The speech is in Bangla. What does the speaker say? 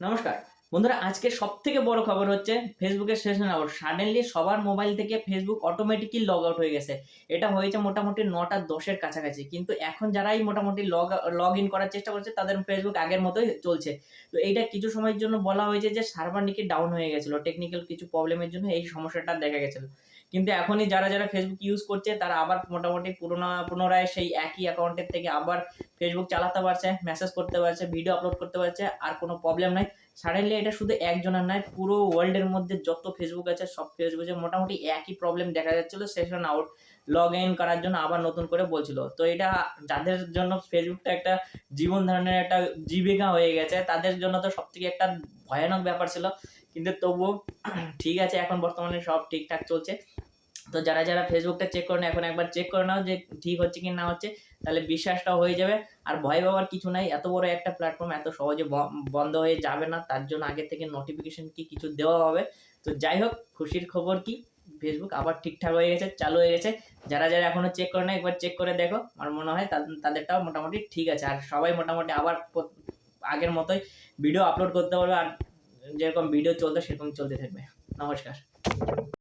নমস্কার। বন্ধুরা, আজকে সব থেকে বড় খবর হচ্ছে ফেসবুকের সেশন আউট সাডেনলি সবার মোবাইল থেকে ফেসবুক অটোমেটিকলি লগ আউট হয়ে গেছে। এটা হয়েছে মোটামুটি নটা দশের কাছাকাছি। কিন্তু এখন যারাই মোটামুটি লগ লগ ইন করার চেষ্টা করছে, তাদের ফেসবুক আগের মতোই চলছে। তো এইটা কিছু সময়ের জন্য বলা হয়েছে যে সার্ভার নাকি ডাউন হয়ে গেছিল। টেকনিক্যাল কিছু প্রবলেমের জন্য এই সমস্যাটা দেখা গেছিল। কিন্তু এখনই যারা যারা ফেসবুক ইউজ করছে, তারা আবার মোটামুটি পুরোনো, পুনরায় সেই একই অ্যাকাউন্টের থেকে আবার ফেসবুক চালাতে পারছে মেসেজ করতে পারছে ভিডিও আপলোড করতে পারছে, আর কোনো প্রবলেম নাই। সাডেনলি এটা শুধু একজনের নয় পুরো ওয়ার্ল্ডের মধ্যে যত ফেসবুক আছে, সব ফেসবুকে মোটামুটি একই প্রবলেম দেখা যাচ্ছিল সেশন আউট লগ ইন করার জন্য আবার নতুন করে বলছিল। তো এটা যাদের জন্য ফেসবুকটা একটা জীবন ধারণের একটা জীবিকা হয়ে গেছে, তাদের জন্য তো সব থেকে একটা ভয়ানক ব্যাপার ছিল। কিন্তু তবুও, ঠিক আছে, এখন বর্তমানে সব ঠিকঠাক চলছে। তো যারা যারা ফেসবুকটা চেক করে এখন একবার চেক করে নাও যে ঠিক হচ্ছে কি না হচ্ছে, তাহলে বিশ্বাসটাও হয়ে যাবে। আর ভয় পাওয়ার কিছু নাই, এত বড় একটা প্ল্যাটফর্ম এত সহজে বন্ধ হয়ে যাবে না, তার জন্য আগে থেকে নোটিফিকেশন কি কিছু দেওয়া হবে। তো যাই হোক, খুশির খবর কি? ফেসবুক আবার ঠিকঠাক হয়ে গেছে, চালু হয়ে গেছে। যারা যারা এখনও চেক করে না, একবার চেক করে দেখো, আমার মনে হয় তাদের- তাদেরটাও মোটামুটি ঠিক আছে। আর সবাই মোটামুটি আবার আগের মতোই ভিডিও আপলোড করতে পারবে, আর যেরকম ভিডিও চলতো সেরকম চলতে থাকবে। নমস্কার।